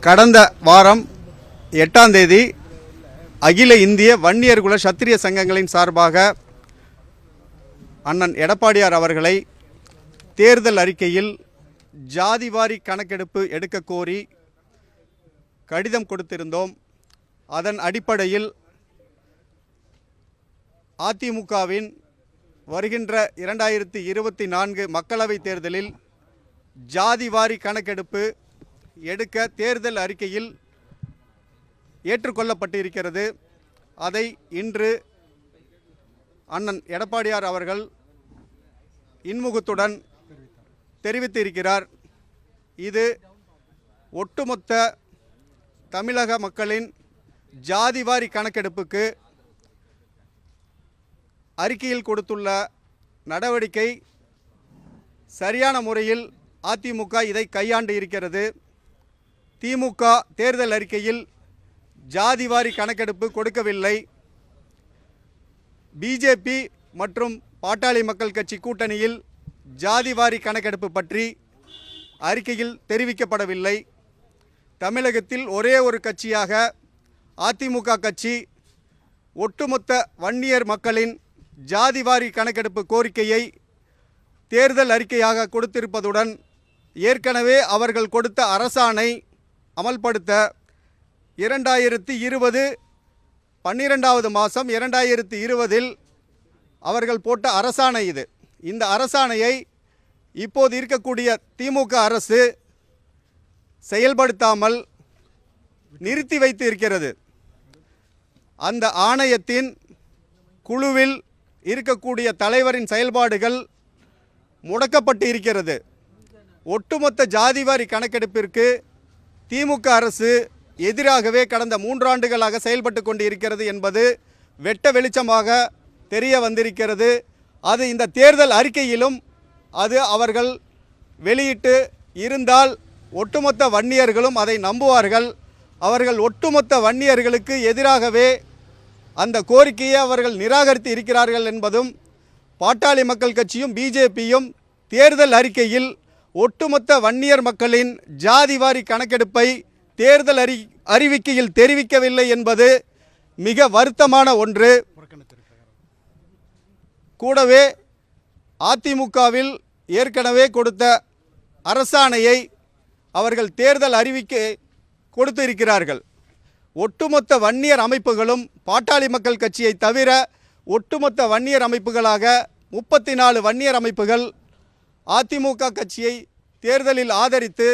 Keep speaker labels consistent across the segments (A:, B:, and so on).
A: கடந்த வாரம் எட்டாம் தேதி அகில இந்திய வன்னியர் குல சத்திரிய சங்கங்களின் சார்பாக அண்ணன் எடப்பாடியார் அவர்களை தேர்தல் அறிக்கையில் ஜாதிவாரி கணக்கெடுப்பு எடுக்க கோரி கடிதம் கொடுத்திருந்தோம். அதன் அடிப்படையில் அதிமுகவின் வருகின்ற இரண்டாயிரத்தி இருபத்தி நான்கு மக்களவைத் தேர்தலில் ஜாதிவாரி கணக்கெடுப்பு எடுக்க தேர்தல் அறிக்கையில் ஏற்றுக்கொள்ளப்பட்டிருக்கிறது. அதை இன்று அண்ணன் எடப்பாடியார் அவர்கள் இன்முகத்துடன் தெரிவித்திருக்கிறார். இது ஒட்டுமொத்த தமிழக மக்களின் ஜாதிவாரி கணக்கெடுப்புக்கு அறிக்கையில் கொடுத்துள்ள நடவடிக்கை சரியான முறையில் அதிமுக இதை கையாண்டு இருக்கிறது. திமுக தேர்தல் அறிக்கையில் ஜாதிவாரி கணக்கெடுப்பு கொடுக்கவில்லை. பிஜேபி மற்றும் பாட்டாளி மக்கள் கட்சி கூட்டணியில் ஜாதிவாரி கணக்கெடுப்பு பற்றி அறிக்கையில் தெரிவிக்கப்படவில்லை. தமிழகத்தில் ஒரே ஒரு கட்சியாக அதிமுக கட்சி ஒட்டுமொத்த வன்னியர் மக்களின் ஜாதிவாரி கணக்கெடுப்பு கோரிக்கையை தேர்தல் அறிக்கையாக கொடுத்திருப்பதுடன் ஏற்கனவே அவர்கள் கொடுத்த அரசாணை அமல்படுத்த இரண்டாயிரத்தி இருபது பன்னிரெண்டாவது மாதம் இரண்டாயிரத்தி இருபதில் அவர்கள் போட்ட அரசாணை இது. இந்த அரசாணையை இப்போது இருக்கக்கூடிய திமுக அரசு செயல்படுத்தாமல் நிறுத்தி வைத்து இருக்கிறது. அந்த ஆணையத்தின் குழுவில் இருக்கக்கூடிய தலைவரின் செயல்பாடுகள் முடக்கப்பட்டு இருக்கிறது. ஒட்டுமொத்த ஜாதிவாரி கணக்கெடுப்பிற்கு திமுக அரசு எதிராகவே கடந்த மூன்றாண்டுகளாக செயல்பட்டு கொண்டு இருக்கிறது என்பது வெட்ட வெளிச்சமாக தெரிய வந்திருக்கிறது. அது இந்த தேர்தல் அறிக்கையிலும் அது அவர்கள் வெளியிட்டு இருந்தால் ஒட்டுமொத்த வன்னியர்களும் அதை நம்புவார்கள். அவர்கள் ஒட்டுமொத்த வன்னியர்களுக்கு எதிராகவே அந்த கோரிக்கையை அவர்கள் நிராகரித்து இருக்கிறார்கள் என்பதும் பாட்டாளி மக்கள் கட்சியும் பிஜேபியும் தேர்தல் அறிக்கையில் ஒட்டுமொத்த வன்னியர் மக்களின் ஜாதிவாரி கணக்கெடுப்பை தேர்தல் அறி அறிவிக்கையில் தெரிவிக்கவில்லை என்பது மிக வருத்தமான ஒன்று. கூடவே அதிமுகவில் ஏற்கனவே கொடுத்த அரசாணையை அவர்கள் தேர்தல் அறிவிக்கை கொடுத்து இருக்கிறார்கள். ஒட்டுமொத்த வன்னியர் அமைப்புகளும் பாட்டாளி மக்கள் கட்சியை தவிர ஒட்டுமொத்த வன்னியர் அமைப்புகளாக முப்பத்தி நாலு வன்னியர் அமைப்புகள் அதிமுக கட்சியை தேர்தலில் ஆதரித்து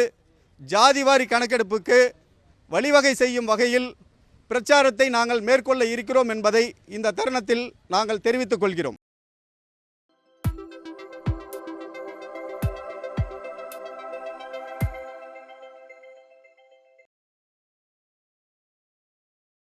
A: ஜாதிவாரி கணக்கெடுப்புக்கு வழிவகை செய்யும் வகையில் பிரச்சாரத்தை நாங்கள் மேற்கொள்ள இருக்கிறோம் என்பதை இந்த தருணத்தில் நாங்கள் தெரிவித்துக் கொள்கிறோம்.